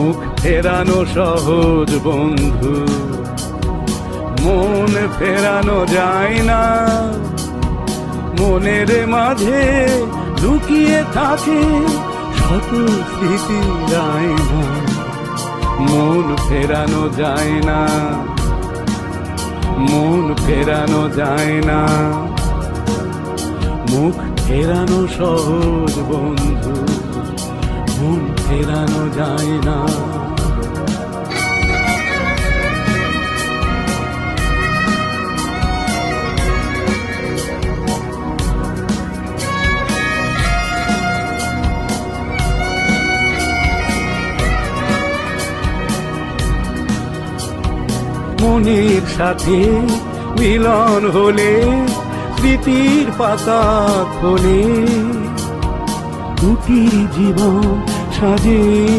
মুখ ফেরানো সহজ বন্ধু। মন ফেরানো যায় না। মনের মাঝে লুকিয়ে থাকে স্মৃতি যায় না। মন ফেরানো যায় না। মন ফেরানো যায় না। মুখ ফেরানো সহজ বন্ধু। যায় না। মনের সাথে মিলন হলে স্মৃতির পাতা খোলে। দুটি জীবন সাজে